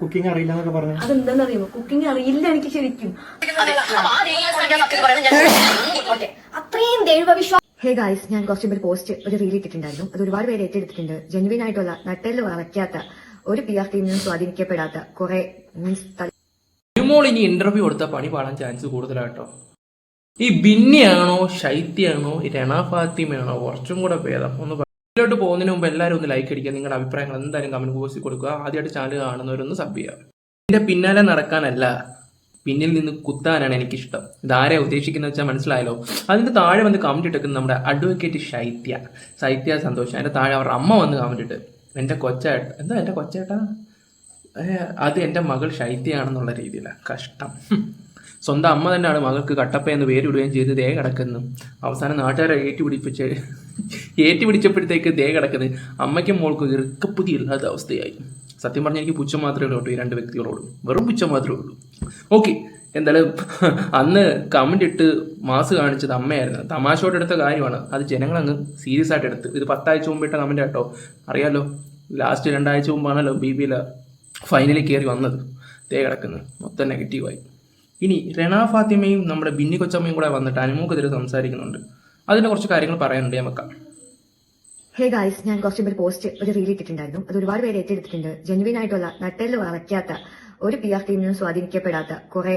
Cooking അറിയില്ല എന്നൊക്കെ പറഞ്ഞു. അതെന്താണെന്നറിയുമോ കുക്കിംഗ് അറിയില്ല എനിക്ക് ശരിക്കും. ഓക്കെ. അത്രയും ദൈവവിശ്വാസം ഹേ ഗായ്സ് ഞാൻ കുറച്ച് മുമ്പ് പോസ്റ്റ് ഒരു റീൽ ഇട്ടിട്ടുണ്ടായിരുന്നു. അത് ഒരുപാട് പേര് ഏറ്റെടുത്തിട്ടുണ്ട്. ജെനുവിൻ ആയിട്ടുള്ള നട്ടലിൽ വളയ്ക്കാത്ത ഒരു പി ആർ ടീമിനും സ്വാധീനിക്കപ്പെടാത്ത കുറെ മീൻസ് മോൾ ഇനി ഇന്റർവ്യൂ കൊടുത്ത പണി പാടാൻ ചാൻസ് കൂടുതലാട്ടോ. ഈ ബിന്നിയാണോ ശൈത്യാണോ രണ ഫാത്തിമയാണോ കുറച്ചും കൂടെ ഭേദം ഒന്ന് ഇതിലോട്ട് പോകുന്നതിന് മുമ്പ് എല്ലാവരും ഒന്ന് ലൈക്ക് അടിക്കുക. നിങ്ങളുടെ അഭിപ്രായങ്ങൾ എന്തായാലും കമന്റ് ബോക്സിൽ കൊടുക്കുക. ആദ്യമായിട്ട് ചാനൽ കാണുന്നവരൊന്ന് സബ് ചെയ്യുക. എന്റെ പിന്നാലെ നടക്കാനല്ല പിന്നിൽ നിന്ന് കുത്താനാണ് എനിക്കിഷ്ടം. ഇതാരെ ഉദ്ദേശിക്കുന്നത് വെച്ചാൽ മനസ്സിലായല്ലോ. അതിന്റെ താഴെ വന്ന് കമന്റ് ഇട്ടേക്കുന്നത് നമ്മുടെ അഡ്വക്കേറ്റ് ശൈത്യ. ശൈത്യ സന്തോഷം. അതിന്റെ താഴെ അവരുടെ അമ്മ വന്ന് കമന്റ് ഇട്ട്. എന്റെ കൊച്ചേട്ട എന്താ എന്റെ കൊച്ചേട്ടാ? അത് എന്റെ മകൾ ശൈത്യയാണെന്നുള്ള രീതിയിലാണ് കഷ്ടം. സ്വന്തം അമ്മ തന്നെയാണ് മകൾക്ക് കട്ടപ്പ എന്ന് പേരിടുകയും ചെയ്ത് ദേ കിടക്കുന്നു. അവസാനം നാട്ടുകാരെ ഏറ്റുപിടിപ്പിച്ച് ഏറ്റുപിടിച്ചപ്പോഴത്തേക്ക് ദേ കിടക്കുന്നത് അമ്മയ്ക്കും മോൾക്കും ഇറുക്കപ്പുതി ഇല്ലാത്ത അവസ്ഥയായി. സത്യം പറഞ്ഞാൽ എനിക്ക് പുച്ഛം മാത്രമേ ഉള്ളൂ ഈ രണ്ട് വ്യക്തികളോടും. വെറും പുച്ഛം മാത്രമേ ഉള്ളൂ. ഓക്കെ എന്തായാലും അന്ന് കമന്റ് ഇട്ട് മാസ് കാണിച്ചത് അമ്മയായിരുന്നു. തമാശയോടെ എടുത്ത കാര്യമാണ്. അത് ജനങ്ങളങ്ങ് സീരിയസ് ആയിട്ട് എടുത്ത്. ഇത് പത്താഴ്ച മുമ്പ് ഇട്ട കമന്റ് കേട്ടോ. അറിയാലോ ലാസ്റ്റ് രണ്ടാഴ്ച മുമ്പാണല്ലോ ബി ബിയിൽ ഫൈനലിൽ കയറി വന്നത്. തേ കിടക്കുന്നത് മൊത്തം നെഗറ്റീവായി ഇനി രണ ഫാത്തിമയും നമ്മുടെ ബിന്നി കൊച്ചമ്മയും കൂടെ വന്നിട്ട് അനുമോക്കെതിരെ സംസാരിക്കുന്നുണ്ട്. അതിന്റെ കുറച്ച് കാര്യങ്ങൾ പറയാനുണ്ട് നമുക്ക് ഹേ ഗായ്സ് ഞാൻ കുറച്ച് മുമ്പ് പോസ്റ്റ് ഒരു റീൽ ഇട്ടിട്ടുണ്ടായിരുന്നു. അത് ഒരുപാട് പേര് ഏറ്റെടുത്തിട്ടുണ്ട്. ജെനുവിൻ ആയിട്ടുള്ള നട്ടൽ വളയ്ക്കാത്ത ഒരു പി ആർ ടീമിനും സ്വാധീനിക്കപ്പെടാത്ത കുറെ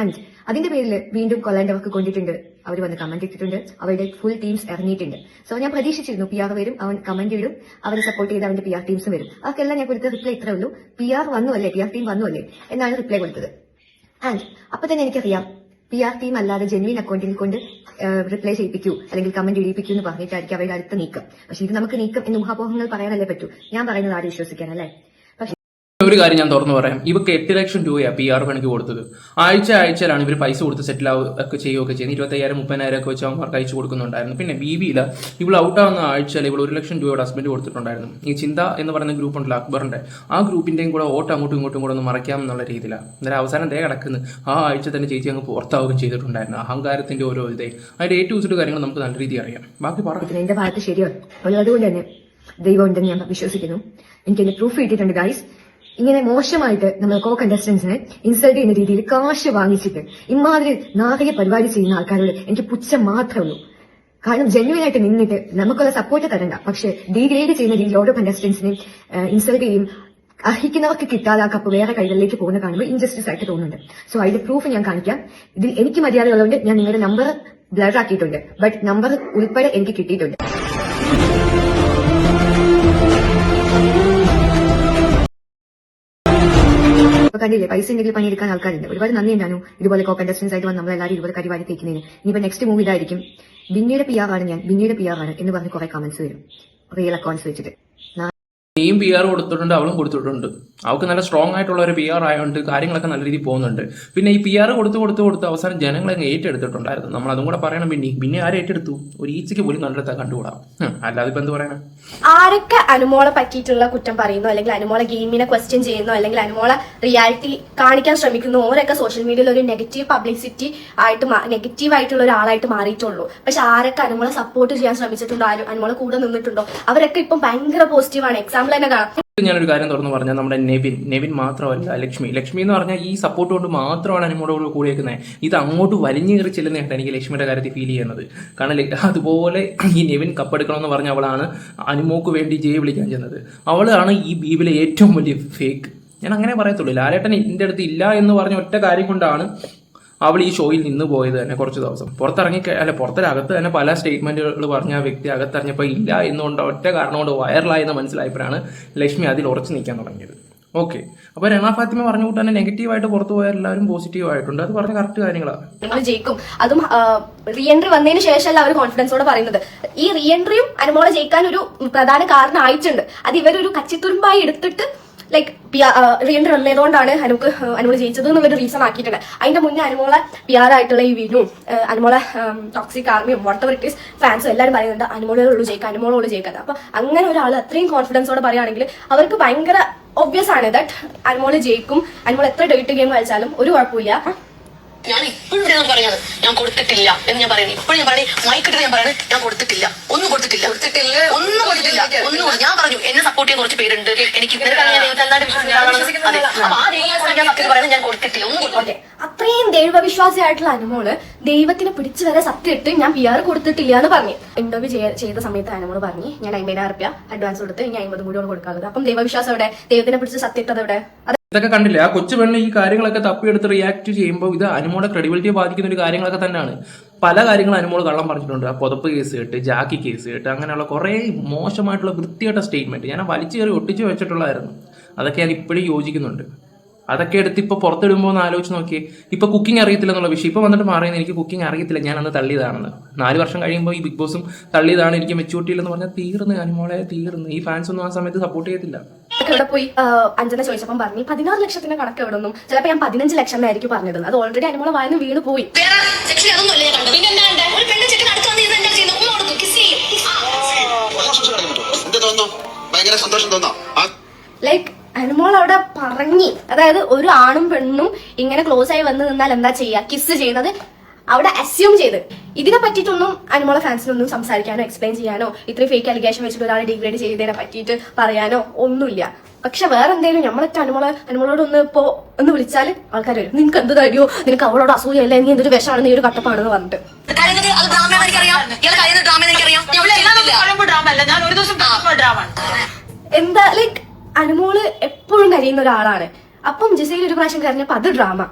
ആൻഡ് അതിന്റെ പേരിൽ വീണ്ടും കൊല്ലേണ്ട വർക്ക് കൊണ്ടിട്ടുണ്ട്. അവർ വന്ന് കമന്റ് ഇട്ടിട്ടുണ്ട്. അവരുടെ ഫുൾ ടീംസ് ഇറങ്ങിയിട്ടുണ്ട്. സോ ഞാൻ പ്രതീക്ഷിച്ചിരുന്നു പി ആർ വരും അവൻ കമന്റ് ഇടും അവരെ സപ്പോർട്ട് ചെയ്ത് അവന്റെ പി ആർ ടീംസും വരും. അവർക്കെല്ലാം ഞാൻ കൊടുത്ത റിപ്ലൈ ഇത്രേ ഉള്ളൂ. പി ആർ വന്നു അല്ലേ പി ആർ ടീം വന്നു അല്ലേ എന്നാണ് റിപ്ലൈ കൊടുത്തത്. ആൻഡ് അപ്പൊ തന്നെ എനിക്കറിയാം പി ആർ ടീം അല്ലാതെ ജെന്വിൻ അക്കൗണ്ടിൽ കൊണ്ട് റിപ്ലൈ ചെയ്യിപ്പിക്കൂ അല്ലെങ്കിൽ കമന്റ് എഴുതിപ്പിക്കൂ എന്ന് പറഞ്ഞിട്ടായിരിക്കും അവരുടെ അടുത്ത നീക്കം. പക്ഷെ ഇത് നമുക്ക് നീക്കം എന്ന് ഊഹാപോഹങ്ങൾ പറയാനല്ലേ പറ്റൂ. ഞാൻ പറയുന്നത് ആരും വിശ്വസിക്കാനല്ലേ? പക്ഷെ ഒരു കാര്യം ഞാൻ തുറന്നു പറയാം. ഇവർക്ക് എട്ട് ലക്ഷം രൂപയാണ് പി ആർ പണിക്ക് കൊടുത്തത്. ആഴ്ച ആഴ്ചയിലാണ് ഇവർ പൈസ കൊടുത്ത് സെറ്റിൽ ഒക്കെ ചെയ്യുകയൊക്കെ ചെയ്യുന്നത്. ഇരുപത്തയ്യായിരം മുപ്പതിനായിരം ഒക്കെ വെച്ച് അവർക്ക് അയച്ചു കൊടുക്കുന്നുണ്ടായിരുന്നു. പിന്നെ ബി ബിയിൽ ഇവൾ ഔട്ടാവുന്ന ആഴ്ചയിൽ ഇവൾ ഒരു ലക്ഷം രൂപയുടെ ഹസ്ബൻഡ് കൊടുത്തിട്ടുണ്ടായിരുന്നു. ഈ ചിന്ത എന്ന് പറയുന്ന ഗ്രൂപ്പ് ഉണ്ടല്ലോ അക്ബറിന്റെ. ആ ഗ്രൂപ്പിന്റെയും കൂടെ ഓട്ടം അങ്ങോട്ടും ഇങ്ങോട്ടും കൂടെ ഒന്ന് മറയ്ക്കാം എന്നുള്ള രീതിയിലാണ്. അന്നേരം അവസാനം ദേ കിടക്കുന്നു. ആ ആഴ്ച തന്നെ ചേച്ചി അങ്ങ് പുറത്താവുകയും ചെയ്തിട്ടുണ്ടായിരുന്നു. അഹങ്കാരത്തിന്റെ ഓരോ ഇതേ. അതിന്റെ ഏറ്റവും ടു കാര്യങ്ങൾ നമുക്ക് നല്ല രീതി അറിയാം. ബാക്കി പറഞ്ഞു എന്റെ ഭാഗത്ത് ശരിയാണ് അതുകൊണ്ട് തന്നെ ദൈവം ഉണ്ടെന്ന് ഞാൻ വിശ്വസിക്കുന്നു. എനിക്ക് എന്റെ പ്രൂഫ് കിട്ടിയിട്ടുണ്ട് ഗൈസ് ഇങ്ങനെ മോശമായിട്ട് നമ്മൾ കോ കണ്ടസ്റ്റൻസിനെ ഇൻസൾട്ട് ചെയ്യുന്ന രീതിയിൽ കാശ് വാങ്ങിച്ചിട്ട് ഇമാതിരി നാടക പരിപാടി ചെയ്യുന്ന ആൾക്കാരോട് എനിക്ക് പുച്ഛം മാത്രമേ ഉള്ളൂ. കാരണം ജെന്യുവൻ ആയിട്ട് നിന്നിട്ട് നമുക്കുള്ള സപ്പോർട്ട് തരണ്ട. പക്ഷെ ഡീഗ്രേഡ് ചെയ്യുന്ന രീതിയിൽ ഓരോ കണ്ടസ്റ്റൻസിനെ ഇൻസൾട്ട് ചെയ്യും. അർഹിക്കുന്നവർക്ക് കിട്ടാതെ ആ കപ്പ് വേറെ കൈകളിലേക്ക് പോകുന്ന കാണുമ്പോൾ ഇൻജസ്റ്റിസ് ആയിട്ട് തോന്നുന്നുണ്ട്. സോ അതിന്റെ പ്രൂഫ് ഞാൻ കാണിക്കാം. ഇതിൽ എനിക്ക് മര്യാദ ഉള്ളതുകൊണ്ട് ഞാൻ നിങ്ങളുടെ നമ്പർ ബ്ലർ ആക്കിയിട്ടുണ്ട്. ബട്ട് നമ്പർ ഉൾപ്പെടെ എനിക്ക് കിട്ടിയിട്ടുണ്ട്. ഇപ്പൊ കണ്ടില്ലേ? പൈസ ഉണ്ടെങ്കിൽ പണിയെടുക്കാൻ ആൾക്കാരുണ്ട്. ഒരുപാട് നന്ദി ഉണ്ടാനു ഇതുപോലെ കോ ആയിട്ട് വന്ന് നമ്മളെല്ലാവരും ഇതുപോലെ കരിവാരി തേക്കുന്നതിന്. ഇനിയിപ്പോ നെക്സ്റ്റ് മൂവി ഇതായിരിക്കും. ബിന്നിയുടെ ആണ് ഞാൻ. ബിന്നിയുടെ പി ആണ് എന്ന് പറഞ്ഞ് കുറെ കമന്റ്സ് വരും. റിയൽ അക്കൗണ്ട്സ് വെച്ചിട്ട്. നീയും പി ആർ കൊടുത്തിട്ടുണ്ട് അവളും കൊടുത്തിട്ടുണ്ട്. അവൾക്ക് നല്ല സ്ട്രോങ് ആയിട്ടുള്ള ഒരു പി ആർ ആയതുകൊണ്ട് കാര്യങ്ങളൊക്കെ നല്ല രീതിയിൽ പോകുന്നുണ്ട്. പിന്നെ ഈ പി ആർ കൊടുത്ത് കൊടുത്ത് കൊടുത്ത് അവസാനം ജനങ്ങളെ ഏറ്റെടുത്തിട്ടുണ്ടായിരുന്നു. നമ്മൾ അതും കൂടെ പറയണം പിന്നെ പിന്നെ ആരെ ഏറ്റെടുത്തു? ഒരു ഈച്ചയ്ക്ക് പോലും കണ്ടെടുത്താൽ കണ്ടുകൂടാം. അല്ലാതെ ഇപ്പൊ എന്ത് പറയണം? ആരൊക്കെ അനുമോളെ പറ്റിയിട്ടുള്ള കുറ്റം പറയുന്നു? അല്ലെങ്കിൽ അനുമോളെ ഗെയിമിനെ ക്വസ്റ്റ്യൻ ചെയ്യുന്നു? അല്ലെങ്കിൽ അനുമോളെ റിയാലിറ്റി കാണിക്കാൻ ശ്രമിക്കുന്നു? ഓരൊക്കെ സോഷ്യൽ മീഡിയയിൽ ഒരു നെഗറ്റീവ് പബ്ലിസിറ്റി ആയിട്ട് നെഗറ്റീവ് ആയിട്ടുള്ള ഒരാളായിട്ട് മാറിയിട്ടുള്ളൂ. പക്ഷെ ആരൊക്കെ അനുമോളെ സപ്പോർട്ട് ചെയ്യാൻ ശ്രമിച്ചിട്ടുണ്ടോ? അനുമോളെ കൂടെ നിന്നിട്ടുണ്ടോ? അവരൊക്കെ ഇപ്പം ഭയങ്കര പോസിറ്റീവാണ് കാണാം. ഞാനൊരു കാര്യം തുറന്നു പറഞ്ഞാൽ നമ്മുടെ നെവിൻ നെവിൻ മാത്രമല്ല ലക്ഷ്മി. ലക്ഷ്മി എന്ന് പറഞ്ഞാൽ ഈ സപ്പോർട്ട് കൊണ്ട് മാത്രമാണ് അനുമോടോട് കൂടിയേക്കുന്നത് ഇത് അങ്ങോട്ട് വലിഞ്ഞു കയറി ചെല്ലുന്നതായിട്ട് എനിക്ക് ലക്ഷ്മിയുടെ കാര്യത്തിൽ ഫീൽ ചെയ്യുന്നത്. കാരണം അതുപോലെ ഈ നെവിൻ കപ്പെടുക്കണമെന്ന് പറഞ്ഞ അവളാണ് അനുമോക്ക് വേണ്ടി ജയ വിളിക്കാൻ ചെന്നത്. അവളാണ് ഈ ബീബിലെ ഏറ്റവും വലിയ ഫേക്ക് ഞാൻ അങ്ങനെ പറയത്തുള്ളൂ. ലാലേട്ടൻ എന്റെ അടുത്ത് ഇല്ല എന്ന് പറഞ്ഞ ഒറ്റ കാര്യം കൊണ്ടാണ് അവൾ ഈ ഷോയിൽ നിന്ന് പോയത് തന്നെ കുറച്ച് ദിവസം. പുറത്തിറങ്ങി അല്ല പുറത്തിനകത്ത് തന്നെ പല സ്റ്റേറ്റ്മെന്റുകൾ പറഞ്ഞ ആ വ്യക്തി അകത്തറിഞ്ഞപ്പോൾ ഇല്ല എന്നുകൊണ്ട് ഒറ്റ കാരണം കൊണ്ട് വൈറലായെന്ന് മനസ്സിലായപ്പോഴാണ് ലക്ഷ്മി അതിൽ ഉറച്ചു നിൽക്കാൻ തുടങ്ങിയത്. ഓക്കെ അപ്പൊ രണ ഫാത്തിമ പറഞ്ഞു കൂട്ടാൻ നെഗറ്റീവായിട്ട് പുറത്തു പോയ എല്ലാവരും പോസിറ്റീവ് ആയിട്ടുണ്ട്. അത് പറഞ്ഞ കറക്റ്റ് കാര്യങ്ങളാണ്. നമ്മൾ ജയിക്കും. അതും റീഎൻട്രി വന്നതിന് ശേഷമല്ല അവർ കോൺഫിഡൻസോടെ പറയുന്നത്. ഈ റീഎൻട്രിയും അനുമോളെ ജയിക്കാൻ ഒരു പ്രധാന കാരണം ആയിട്ടുണ്ട്. അത് ഇവരൊരു കച്ചിത്തുരുമ്പായി എടുത്തിട്ട് ലൈക്ക് റീ എൻട്രി വന്നതുകൊണ്ടാണ് അനുക്ക് അനുമോൾ ജയിച്ചത് എന്നുള്ളൊരു റീസൺ ആക്കിയിട്ടുണ്ട്. അതിന്റെ മുന്നേ അനുമോളെ പി ആർ ആയിട്ടുള്ള ഈ വിനു അനുമോളെ ടോക്സിക് ആർമിയും വാട്ടർ ഇറ്റ് ഈസ് ഫാൻസും എല്ലാവരും പറയുന്നുണ്ട് അനുമോളെ ഉള്ളൂ ജയിക്കുക അനുമോളെ ഉള്ളൂ ജയിക്കുക അപ്പൊ അങ്ങനെ ഒരാൾ അത്രയും കോൺഫിഡൻസോടെ പറയുകയാണെങ്കിൽ അവർക്ക് ഭയങ്കര ഒബ്വിയസ് ആണ് ദാറ്റ് അനുമോൾ ജയിക്കും അനുമോൾ എത്ര ഡേറ്റ് ഗെയിം കളിച്ചാലും ഒരു കുഴപ്പമില്ല. ഞാൻ ഇപ്പോഴും ഞാൻ പറയുന്നത് ഞാൻ കൊടുത്തിട്ടില്ല എന്ന് ഞാൻ പറയുന്നത് ഇപ്പോഴും ഞാൻ പറയുന്നത് മൈക്കിട്ട് ഞാൻ പറയുന്നത് ഞാൻ കൊടുത്തിട്ടില്ല. ഒന്നും കൊടുത്തിട്ടില്ല. കൊടുത്തിട്ടില്ല. ഒന്നും കൊടുത്തിട്ടില്ല. ഒന്നും ഞാൻ പറഞ്ഞു എന്നെ സപ്പോർട്ട് ചെയ്യാൻ കുറച്ച് പേരുണ്ട്. എനിക്ക് ഞാൻ ഞാൻ ഞാൻ കൊടുത്തിട്ടില്ല. ഒന്നും അത്രയും ദൈവവിശ്വാസിയായിട്ടുള്ള അനുമോൾ ദൈവത്തിന് പിടിച്ചു വരെ സത്യം ഇട്ട് ഞാൻ പി ആർ കൊടുത്തിട്ടില്ല എന്ന് പറഞ്ഞു. ഇന്റർവ്യൂ ചെയ്ത സമയത്ത് അനുമോൾ പറഞ്ഞു ഞാൻ അമ്പതിനായിരം റുപ്യ അഡ്വാൻസ് കൊടുത്ത് ഇനി അമ്പത് കൂടി കൊടുക്കാറുള്ളത് അപ്പം ദൈവവിശ്വാസം എവിടെ? ദൈവത്തിനെ പിടിച്ച് സത്യം ഇട്ടത് എവിടെ? ഇതൊക്കെ കണ്ടില്ലേ? ആ കൊച്ചു പെണ്ണ് ഈ കാര്യങ്ങളൊക്കെ തപ്പിയെടുത്ത് റിയാക്ട് ചെയ്യുമ്പോൾ ഇത് അനുമോളെ ക്രെഡിബിലിറ്റിയെ ബാധിക്കുന്ന ഒരു കാര്യങ്ങളൊക്കെ തന്നെയാണ്. പല കാര്യങ്ങളും അനുമോൾ കള്ളം പറഞ്ഞിട്ടുണ്ട്. ആ പുതപ്പ് കേസ് കേട്ട് ജാക്കി കേസ് കേട്ട് അങ്ങനെയുള്ള കുറേ മോശമായിട്ടുള്ള വൃത്തിയായിട്ട സ്റ്റേറ്റ്മെന്റ് ഞാൻ വലിച്ചു കയറി ഒട്ടിച്ചു വെച്ചിട്ടുള്ളതായിരുന്നു. അതൊക്കെ ഞാൻ ഇപ്പോഴും യോജിക്കുന്നുണ്ട്. അതൊക്കെ എടുത്ത് ഇപ്പൊ പുറത്തിടുമ്പോൾ ഒന്ന് ആലോചിച്ച് നോക്കി ഇപ്പൊ കുക്കിംഗ് അറിയത്തില്ല എന്നുള്ള വിഷയം. ഇപ്പൊ വന്നിട്ട് മാറിയെന്ന് എനിക്ക് കുക്കിംഗ് അറിയത്തില്ല. ഞാൻ അന്ന് തള്ളിയതാണെന്ന്. നാല് വർഷം കഴിയുമ്പോൾ ഈ ബിഗ് ബോസും തള്ളിയതാണ് എനിക്ക് മെച്യൂരിറ്റി ഇല്ലെന്ന് പറഞ്ഞാൽ തീർന്ന് അനുമോളെ തീർന്ന്. ഈ ഫാൻസ് ഒന്നും ആ സമയത്ത് സപ്പോർട്ട് ചെയ്യത്തില്ല. ഇവിടെ പോയി? അഞ്ജന ചോദിച്ചപ്പം പറഞ്ഞു പതിനാറ് ലക്ഷത്തിന്റെ കണക്ക് എവിടെ നിന്നും? ചിലപ്പോൾ ഞാൻ പതിനഞ്ച് ലക്ഷം എന്നായിരിക്കും പറഞ്ഞത് അത് ഓൾറെഡി അനുമോളെ വായന വീണ് പോയി. ചെയ്യും. ലൈക്ക് അനുമോൾ അവിടെ പറഞ്ഞി അതായത് ഒരു ആണും പെണ്ണും ഇങ്ങനെ ക്ലോസ് ആയി വന്ന് നിന്നാൽ എന്താ ചെയ്യുക കിസ് ചെയ്യുന്നത് അവിടെ അസ്യൂം ചെയ്ത്. ഇതിനെ പറ്റിയിട്ടൊന്നും അനുമോളെ ഫാൻസിനൊന്നും സംസാരിക്കാനോ എക്സ്പ്ലെയിൻ ചെയ്യാനോ ഇത്രയും ഫേക്ക് അലിഗേഷൻ വെച്ചിട്ട് ഒരാളെ ഡിഗ്രേഡ് ചെയ്തതിനെ പറ്റിയിട്ട് പറയാനോ ഒന്നുമില്ല. പക്ഷെ വേറെ എന്തെങ്കിലും നമ്മളൊക്കെ അനുമോളെ അനുമോളോട് ഒന്ന് ഇപ്പോ ഒന്ന് വിളിച്ചാൽ ആൾക്കാർ വരും. നിനക്ക് എന്ത് തരുമോ നിനക്ക് അവളോട് അസൂയല്ല നീ എന്തൊരു വിഷമാണ് നീ ഒരു കട്ടപ്പാണെന്ന് പറഞ്ഞിട്ട്. എന്താ ലൈക്ക് അനുമോൾ എപ്പോഴും കരയുന്ന ഒരാളാണ്. അപ്പം ജിസയിൽ ഒരു പ്രാവശ്യം കരഞ്ഞപ്പോ അത് ഡ്രാമ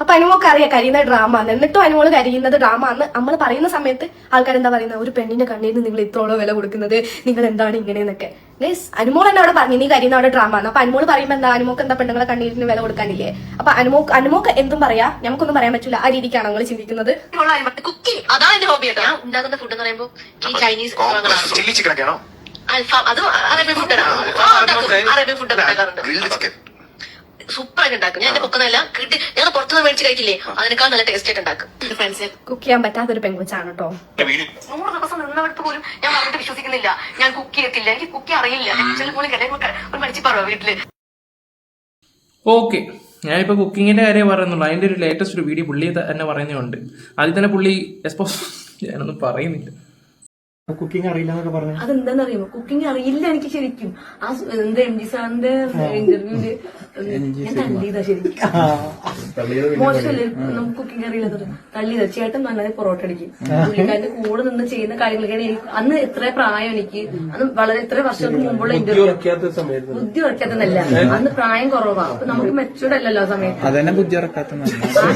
അപ്പൊ അനുമോക്ക് അറിയാം കരയുന്ന ഡ്രാമ ആണ് എന്നിട്ടും അനുമോൾ കരയുന്നത് ഡ്രാമ ആണ് നമ്മൾ പറയുന്ന സമയത്ത് ആൾക്കാർ എന്താ പറയുന്നത് ഒരു പെണ്ണിന്റെ കണ്ണീരിന് നിങ്ങൾ ഇത്രോളം വില കൊടുക്കുന്നത്. നിങ്ങൾ എന്താണ് ഇങ്ങനെയെന്നൊക്കെ. ഗൈസ് അനുമോൾ തന്നെ അവിടെ പറഞ്ഞു നീ കരയുന്ന അവിടെ ഡ്രാമ ആണ് അപ്പൊ അനുമോൾ പറയുമ്പോ എന്താ? അനുമോക്ക് എന്താ പെണ്ണുങ്ങളെ കണ്ണീരിന് വില കൊടുക്കാനില്ലേ? അപ്പൊ അനുമോക്ക് അനുമോക്ക് എന്തും പറയാ. നമുക്കൊന്നും പറയാൻ പറ്റില്ല ആ രീതിക്കാണ് നിങ്ങൾ ചിന്തിക്കുന്നത്? കുക്കിംഗ് അതാണ് എന്റെ ഹോബി ഞാൻ ഉണ്ടാക്കുന്ന ഫുഡ് എന്ന് പറയുമ്പോൾ ഈ ചൈനീസ് ചിക്കൻ ഒക്കെയാണോ? അൽഫാം അതും അറേബ്യൻ ഫുഡ് അറേബ്യൻ ഫുഡ് ഉണ്ടാക്കാറുണ്ട്. സൂപ്പർ ആയിട്ട് ഉണ്ടാക്കും ഞാൻ എന്റെ പൊക്കുന്നതെല്ലാം കിട്ടി ഞങ്ങൾ പുറത്തുനിന്ന് മേടിച്ച് കഴിക്കില്ലേ? അതിനേക്കാൾ നല്ല ടേസ്റ്റ് ആയിട്ട് ഉണ്ടാക്കും. ഫ്രണ്ട്സ് കുക്ക് ചെയ്യാൻ പറ്റാത്തൊരു പെങ്കുച്ചാണ് കേട്ടോ നൂറ് ദിവസം നിന്നവർക്ക് പോലും ഞാൻ പറഞ്ഞിട്ട് വിശ്വസിക്കുന്നില്ല. ഞാൻ കുക്ക് ചെയ്യത്തില്ല. എനിക്ക് കുക്ക് അറിയില്ല. ഒരു മടിച്ചു പറയോ വീട്ടിൽ. ഓക്കെ. ഞാനിപ്പോൾ കുക്കിങ്ങിന്റെ കാര്യം പറയുന്നുള്ളൂ. അതിന്റെ ഒരു ലേറ്റസ്റ്റ് ഒരു വീഡിയോ പുള്ളി തന്നെ പറയുന്നുണ്ട് അതിൽ തന്നെ പുള്ളി എസ്പോസ് ഞാനൊന്നും പറയുന്നില്ല. കുക്കിംഗ് അറിയില്ല എന്നൊക്കെ പറഞ്ഞു. അതെന്താന്ന് അറിയുമോ കുക്കിംഗ് അറിയില്ല എനിക്ക് ശരിക്കും. ആ എന്താ എം ജി സാറിന്റെ ഇന്റർവ്യൂൽ ഞാൻ തള്ളിയതാ ശരിക്കും. മോശമല്ലേ നമുക്ക് കുക്കിംഗ് അറിയില്ല തള്ളിയതാ. ചേട്ടൻ നന്നായി പൊറോട്ട അടിക്കും. പുള്ളിക്കാരന്റെ കൂടെ നിന്ന് ചെയ്യുന്ന കാര്യങ്ങളൊക്കെയാണ് എനിക്ക് അന്ന് എത്ര പ്രായം എനിക്ക് അന്ന് വളരെ എത്ര വർഷങ്ങൾക്ക് മുമ്പുള്ള ഇന്റർവ്യൂ ബുദ്ധി ഉറക്കാത്തതല്ല. അന്ന് പ്രായം കുറവാ. അപ്പൊ നമുക്ക് മെച്ചൂർഡ് അല്ലല്ലോ ആ സമയത്ത്. അതന്നെ ബുദ്ധി ആ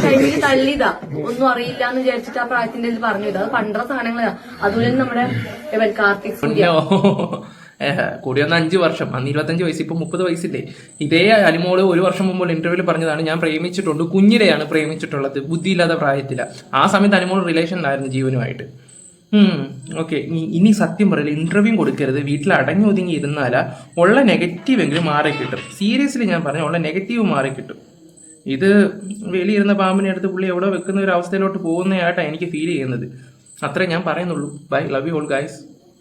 ടൈമിൽ തള്ളിയതാ. ഒന്നും അറിയില്ല എന്ന് വിചാരിച്ചിട്ട് ആ പ്രായത്തിന്റെ ഇത് പറഞ്ഞു ഇത് അത് പണ്ടത്തെ സാധനങ്ങളാ. അതുപോലെ തന്നെ നമ്മുടെ ഇവൻ കാർത്തിക് ഏഹ്, അഞ്ച് വർഷം. അന്ന് ഇരുപത്തഞ്ച് വയസ്സ് ഇപ്പൊ മുപ്പത് വയസ്സില്ലേ. ഇതേ അലിമോൾ ഒരു വർഷം മുമ്പ് ഇന്റർവ്യൂവിൽ പറഞ്ഞതാണ് ഞാൻ പ്രേമിച്ചിട്ടുണ്ട്. കുഞ്ഞിലെയാണ് പ്രേമിച്ചിട്ടുള്ളത്. ബുദ്ധിയില്ലാത്ത പ്രായത്തില. ആ സമയത്ത് അലിമോൾ റിലേഷനിലായിരുന്നു ജീവനുമായിട്ട്. ഓക്കെ. ഇനി സത്യം പറയില്ല ഇന്റർവ്യൂ കൊടുക്കരുത്. വീട്ടിൽ അടങ്ങി ഒതുങ്ങി ഇരുന്നാല ഉള്ള നെഗറ്റീവ് എങ്കിലും മാറി കിട്ടും. സീരിയസ്ലി ഞാൻ പറഞ്ഞു ഉള്ള നെഗറ്റീവ് മാറി കിട്ടും. ഇത് വെളിയിരുന്ന പാമ്പിനെ അടുത്ത് പുള്ളി എവിടെ വെക്കുന്ന ഒരു അവസ്ഥയിലോട്ട് പോകുന്നതായിട്ടാണ് എനിക്ക് ഫീൽ ചെയ്യുന്നത്. അത്രേ ഞാൻ പറയുന്നുള്ളൂ. Bye love you all guys